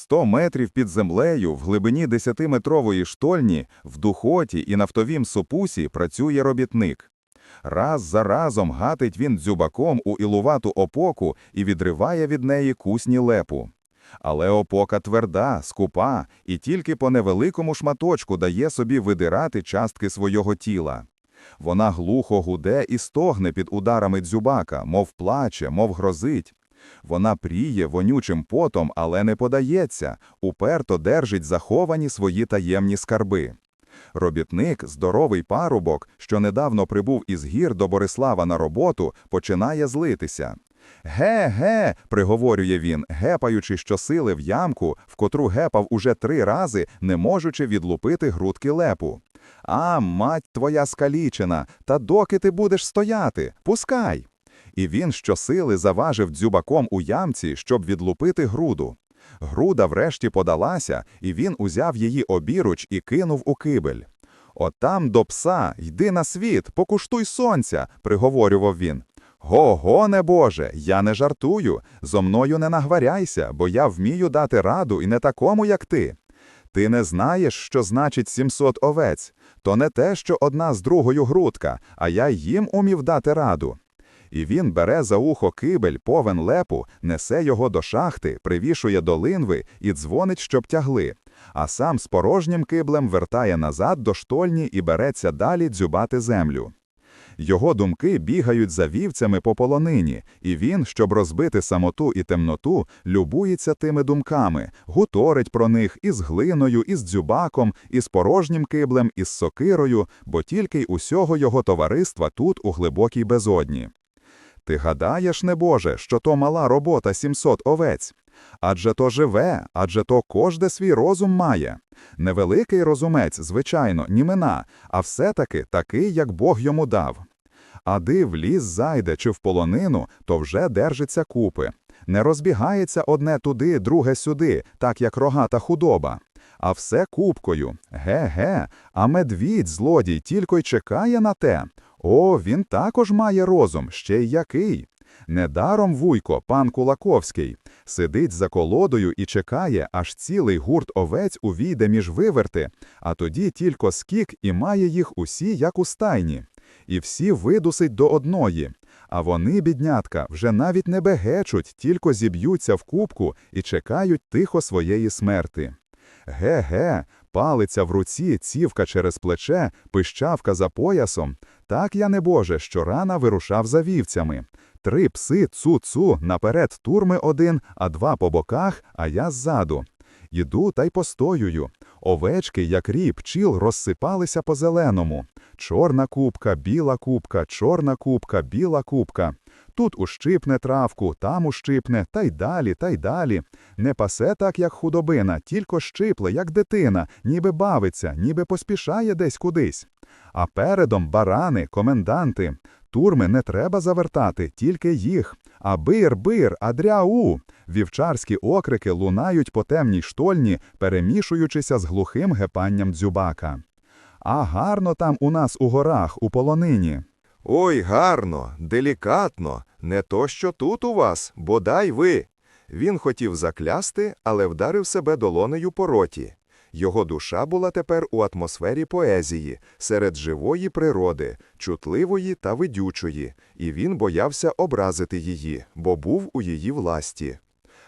Сто метрів під землею, в глибині десятиметрової штольні, в духоті і нафтовім сопусі працює робітник. Раз за разом гатить він дзюбаком у ілувату опоку і відриває від неї кусні лепу. Але опока тверда, скупа, і тільки по невеликому шматочку дає собі видирати частки свого тіла. Вона глухо гуде і стогне під ударами дзюбака, мов плаче, мов грозить. Вона пріє вонючим потом, але не подається, уперто держить заховані свої таємні скарби. Робітник, здоровий парубок, що недавно прибув із гір до Борислава на роботу, починає злитися. Ге-ге, приговорює він, гепаючи щосили в ямку, в котру гепав уже три рази, не можучи відлупити грудки лепу. А, мать твоя скалічена, та доки ти будеш стояти? Пускай. І він щосили заважив дзюбаком у ямці, щоб відлупити груду. Груда врешті подалася, і він узяв її обіруч і кинув у кибель. Отам до пса, йди на світ, покуштуй сонця, приговорював він. Го-го, небоже, я не жартую, зо мною не нагваряйся, бо я вмію дати раду і не такому, як ти. Ти не знаєш, що значить 700 овець, то не те, що одна з другою грудка, а я їм умів дати раду. І він бере за ухо кибель, повен лепу, несе його до шахти, привішує до линви і дзвонить, щоб тягли, а сам з порожнім киблем вертає назад до штольні і береться далі дзюбати землю. Його думки бігають за вівцями по полонині, і він, щоб розбити самоту і темноту, любується тими думками, гуторить про них із глиною, із дзюбаком, із порожнім киблем, із сокирою, бо тільки й усього його товариства тут, у глибокій безодні. Ти гадаєш, небоже, що то мала робота 700 овець? Адже то живе, адже то кожде свій розум має. Невеликий розумець, звичайно, німена, а все-таки такий, як Бог йому дав. А в ліс зайде чи в полонину, то вже держиться купи. Не розбігається одне туди, друге сюди, так як рогата худоба. А все купкою. Ге-ге, а медвідь, злодій, тільки й чекає на те. О, він також має розум, ще й який. Недаром вуйко, пан Кулаковський, сидить за колодою і чекає, аж цілий гурт овець увійде між виверти, а тоді тільки скік і має їх усі, як у стайні. І всі видусить до одної. А вони, біднятка, вже навіть не бегечуть, тільки зіб'ються в кубку і чекають тихо своєї смерти. Ге-ге, палиця в руці, цівка через плече, пищавка за поясом. Так я не боже, що рана вирушав за вівцями. Три пси цу-цу, наперед турми один, а два по боках, а я ззаду. Йду та й постоюю. Овечки, як рій пчіл, розсипалися по зеленому. Чорна кубка, біла кубка, чорна кубка, біла кубка. Тут ущипне травку, там ущипне, та й далі, та й далі. Не пасе так, як худобина, тільки щипле, як дитина, ніби бавиться, ніби поспішає десь кудись. А передом барани, коменданти. Турми не треба завертати, тільки їх. А бир, бир, адряу. Вівчарські окрики лунають по темній штольні, перемішуючися з глухим гепанням дзюбака. А гарно там у нас у горах, у полонині. Ой, гарно, делікатно, не то, що тут у вас, бодай ви. Він хотів заклясти, але вдарив себе долонею по роті. Його душа була тепер у атмосфері поезії, серед живої природи, чутливої та видючої, і він боявся образити її, бо був у її власті.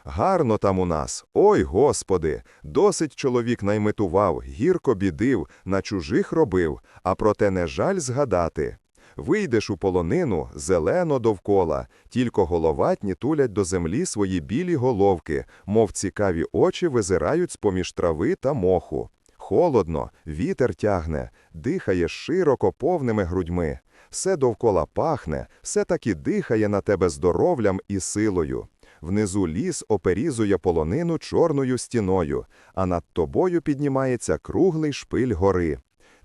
Гарно там у нас, ой Господи, досить чоловік наймитував, гірко бідив, на чужих робив, а проте не жаль згадати. Вийдеш у полонину, зелено довкола, тільки головатні тулять до землі свої білі головки, мов цікаві очі визирають з-поміж трави та моху. Холодно, вітер тягне, дихає широко повними грудьми. Все довкола пахне, все таки дихає на тебе здоровлям і силою. Внизу ліс оперізує полонину чорною стіною, а над тобою піднімається круглий шпиль гори.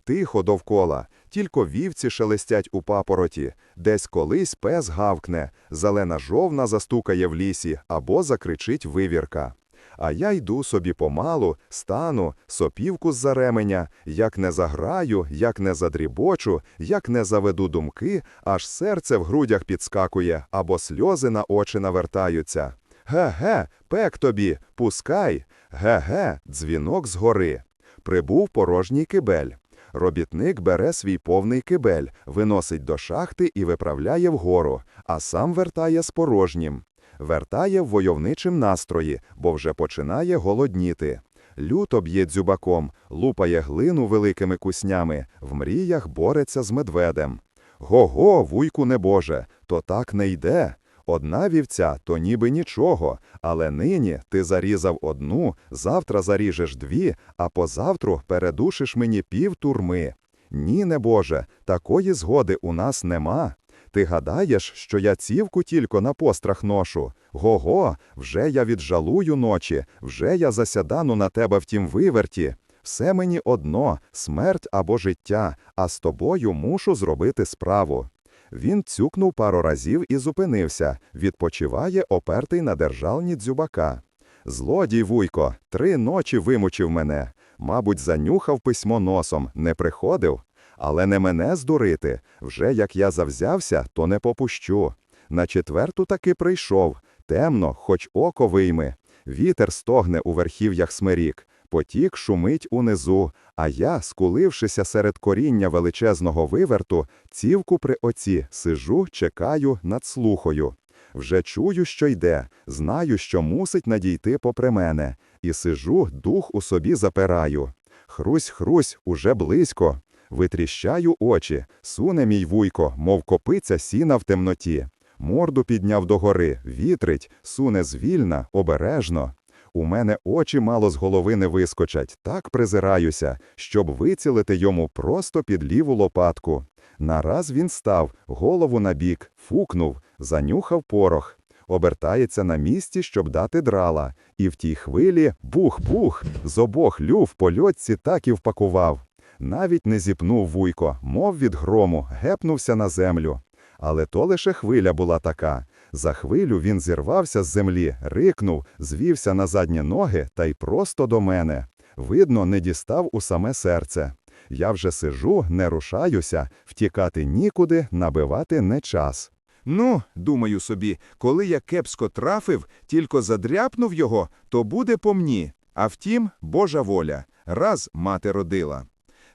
Тихо довкола, тільки вівці шелестять у папороті, десь колись пес гавкне, зелена жовна застукає в лісі або закричить вивірка. А я йду собі помалу, стану, сопівку з-за ременя, як не заграю, як не задрібочу, як не заведу думки, аж серце в грудях підскакує, або сльози на очі навертаються. Ге-ге, пек тобі, пускай. Ге-ге, дзвінок згори. Прибув порожній кибель. Робітник бере свій повний кибель, виносить до шахти і виправляє вгору, а сам вертає з порожнім. Вертає в войовничим настрої, бо вже починає голодніти. Люто б'є дзюбаком, лупає глину великими куснями, в мріях бореться з медведем. Го-го, вуйку небоже, то так не йде. Одна вівця, то ніби нічого, але нині ти зарізав одну, завтра заріжеш дві, а позавтру передушиш мені пів турми. Ні, небоже, такої згоди у нас нема. Ти гадаєш, що я цівку тільки на пострах ношу? Го-го, вже я віджалую ночі, вже я засядану на тебе в тім виверті. Все мені одно, смерть або життя, а з тобою мушу зробити справу. Він цюкнув пару разів і зупинився, відпочиває опертий на держалні дзюбака. Злодій, вуйко, три ночі вимучив мене. Мабуть, занюхав письмо носом, не приходив. Але не мене здурити. Вже як я завзявся, то не попущу. На четверту таки прийшов. Темно, хоч око вийми. Вітер стогне у верхів'ях смирік. Потік шумить унизу, а я, скулившися серед коріння величезного виверту, цівку при оці сижу, чекаю, надслухою. Вже чую, що йде, знаю, що мусить надійти попри мене, і сижу, дух у собі запираю. Хрусь, хрусь, уже близько. Витріщаю очі, суне мій вуйко, мов копиця сіна в темноті. Морду підняв догори, вітрить, суне звільна, обережно. У мене очі мало з голови не вискочать, так призираюся, щоб вицілити йому просто під ліву лопатку. Нараз він став, голову набік, фукнув, занюхав порох. Обертається на місці, щоб дати драла, і в тій хвилі бух-бух, з обох люв по льотці так і впакував. Навіть не зіпнув вуйко, мов від грому, гепнувся на землю. Але то лише хвиля була така. За хвилю він зірвався з землі, рикнув, звівся на задні ноги та й просто до мене. Видно, не дістав у саме серце. Я вже сижу, не рушаюся, втікати нікуди, набивати не час. Ну, думаю собі, коли я кепсько трафив, тільки задряпнув його, то буде по мні. А втім, Божа воля, раз мати родила.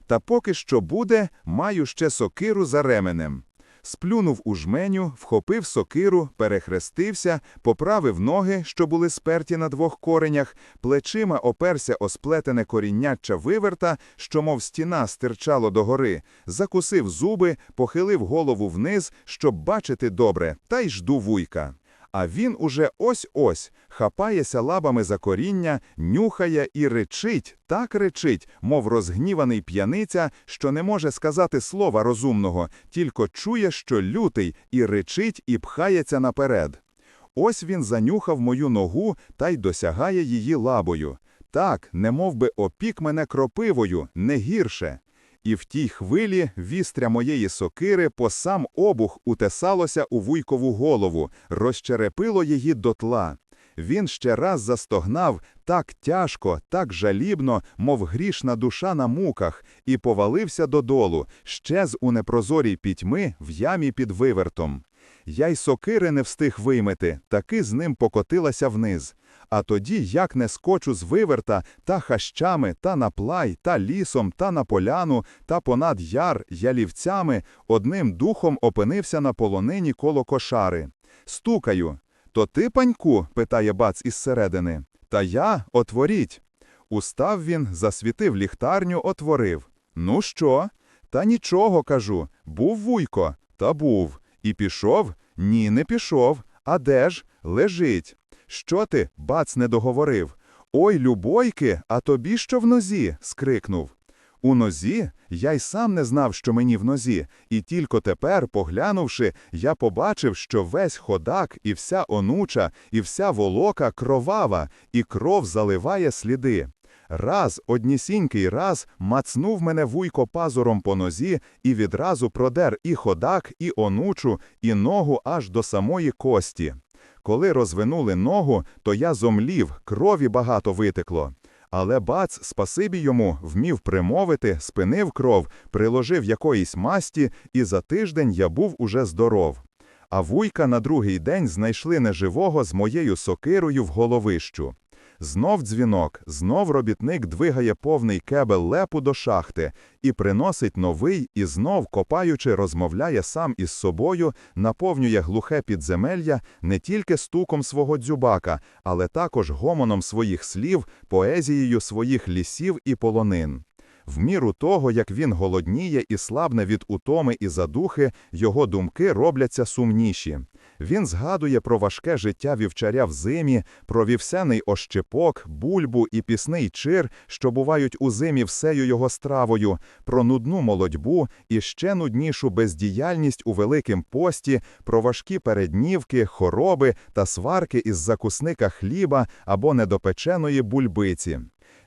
Та поки що буде, маю ще сокиру за ременем. Сплюнув у жменю, вхопив сокиру, перехрестився, поправив ноги, що були сперті на двох коренях, плечима оперся о сплетене корінняча виверта, що, мов стіна, стирчало догори, закусив зуби, похилив голову вниз, щоб бачити добре, та й жду вуйка. А він уже ось-ось хапається лабами за коріння, нюхає і речить, так речить, мов розгніваний п'яниця, що не може сказати слова розумного, тільки чує, що лютий, і речить, і пхається наперед. Ось він занюхав мою ногу та й досягає її лабою. Так, не би опік мене кропивою, не гірше. І в тій хвилі вістря моєї сокири по сам обух утесалося у вуйкову голову, розчерепило її дотла. Він ще раз застогнав так тяжко, так жалібно, мов грішна душа на муках, і повалився додолу, щез у непрозорій пітьми в ямі під вивертом. Я й сокири не встиг виймити, таки з ним покотилася вниз. А тоді як не скочу з виверта та хащами, та на плай, та лісом, та на поляну, та понад яр, ялівцями, одним духом опинився на полонині коло кошари. Стукаю. То ти, паньку? питає бац із середини. Та я, отворіть. Устав він, засвітив ліхтарню, отворив. Ну що? Та нічого, кажу. Був вуйко? Та був. І пішов? Ні, не пішов. А де ж? Лежить. Що ти, бац, не договорив? Ой, любойки, а тобі що в нозі? скрикнув. У нозі? Я й сам не знав, що мені в нозі, і тільки тепер, поглянувши, я побачив, що весь ходак, і вся онуча, і вся волока кровава, і кров заливає сліди. Раз, однісінький раз, мацнув мене вуйко пазуром по нозі і відразу продер і ходак, і онучу, і ногу аж до самої кості. Коли розвинули ногу, то я зомлів, крові багато витекло. Але бац, спасибі йому, вмів примовити, спинив кров, приложив якоїсь масті, і за тиждень я був уже здоров. а вуйка на другий день знайшли неживого з моєю сокирою в головищу. Знов дзвінок, знов робітник двигає повний кебел лепу до шахти і приносить новий, і знов, копаючи, розмовляє сам із собою, наповнює глухе підземелля не тільки стуком свого дзюбака, але також гомоном своїх слів, поезією своїх лісів і полонин. В міру того, як він голодніє і слабне від утоми і задухи, його думки робляться сумніші. Він згадує про важке життя вівчаря в зимі, про вівсяний ощепок, бульбу і пісний чир, що бувають у зимі всею його стравою, про нудну молодьбу і ще нуднішу бездіяльність у Великим пості, про важкі переднівки, хороби та сварки із закусника хліба або недопеченої бульбиці.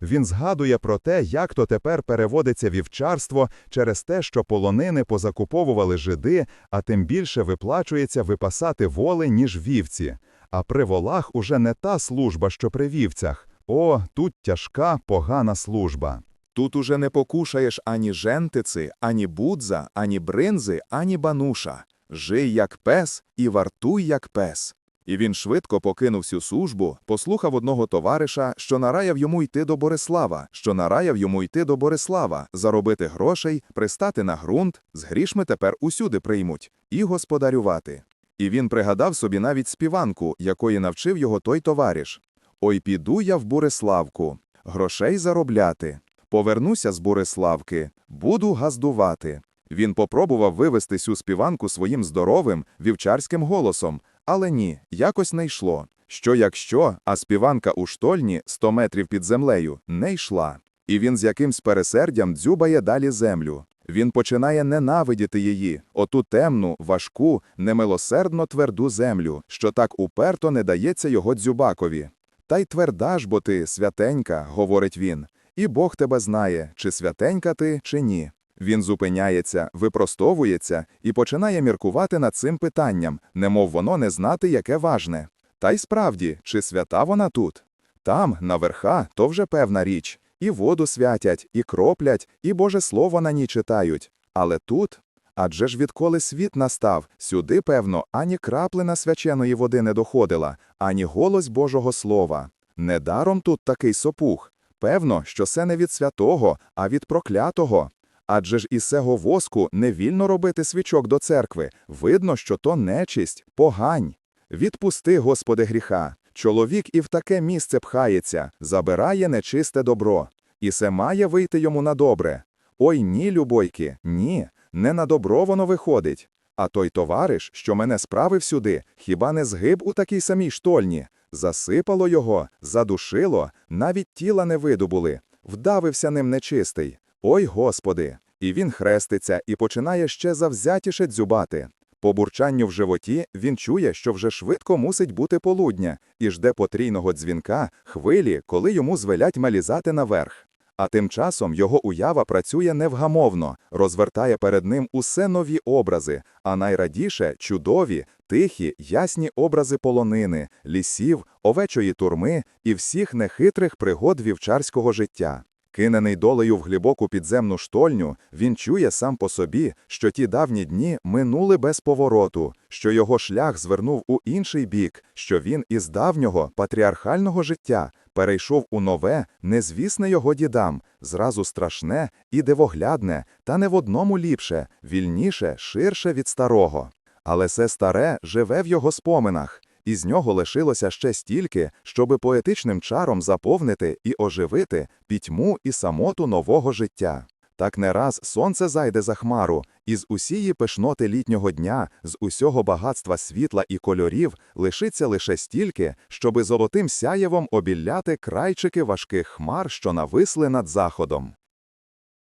Він згадує про те, як то тепер переводиться вівчарство через те, що полонини позакуповували жиди, а тим більше виплачується випасати воли, ніж вівці. А при волах уже не та служба, що при вівцях. О, тут тяжка, погана служба. Тут уже не покушаєш ані жентици, ані будза, ані бринзи, ані бануша. Жий як пес і вартуй як пес. І він швидко покинув всю службу, послухав одного товариша, що нараяв йому йти до Борислава, що нараяв йому йти до Борислава, заробити грошей, пристати на ґрунт, з грішми тепер усюди приймуть, і господарювати. І він пригадав собі навіть співанку, якої навчив його той товариш. Ой, піду я в Бориславку, грошей заробляти. Повернуся з Бориславки, буду газдувати. Він попробував вивести цю співанку своїм здоровим, вівчарським голосом, але ні, якось не йшло. Що як що, а співанка у штольні, 100 метрів під землею, не йшла. І він з якимсь пересердям дзюбає далі землю. Він починає ненавидіти її, оту темну, важку, немилосердно тверду землю, що так уперто не дається його дзюбакові. Та й тверда ж бо ти, святенька, говорить він, і Бог тебе знає, чи святенька ти, чи ні. Він зупиняється, випростовується і починає міркувати над цим питанням, немов воно не знати, яке важне. Та й справді, чи свята вона тут? Там, на верха, то вже певна річ. І воду святять, і кроплять, і Боже Слово на ній читають. Але тут, адже ж відколи світ настав, сюди, певно, ані краплина свяченої води не доходила, ані голос Божого Слова. Недаром тут такий сопух. Певно, що це не від святого, а від проклятого. Адже ж із сего воску не вільно робити свічок до церкви. Видно, що то нечисть, погань. Відпусти, Господи, гріха. Чоловік і в таке місце пхається, забирає нечисте добро. І се має вийти йому на добре. Ой ні, любойки, ні, не на добро воно виходить. А той товариш, що мене справив сюди, хіба не згиб у такій самій штольні? Засипало його, задушило, навіть тіла не видобули, вдавився ним нечистий. Ой Господи! І він хреститься і починає ще завзятіше дзюбати. По бурчанню в животі він чує, що вже швидко мусить бути полудня, і жде потрійного дзвінка, хвилі, коли йому звелять малізати наверх. А тим часом його уява працює невгамовно, розвертає перед ним усе нові образи, а найрадіше чудові, тихі, ясні образи полонини, лісів, овечої турми і всіх нехитрих пригод вівчарського життя. Кинений долею в глибоку підземну штольню, він чує сам по собі, що ті давні дні минули без повороту, що його шлях звернув у інший бік, що він із давнього патріархального життя перейшов у нове, незвісне його дідам, зразу страшне і дивоглядне, та не в одному ліпше, вільніше, ширше від старого. Але це старе живе в його споминах. І з нього лишилося ще стільки, щоби поетичним чаром заповнити і оживити пітьму і самоту нового життя. Так не раз сонце зайде за хмару, і з усії пишноти літнього дня, з усього багатства світла і кольорів лишиться лише стільки, щоби золотим сяєвом обілляти крайчики важких хмар, що нависли над заходом.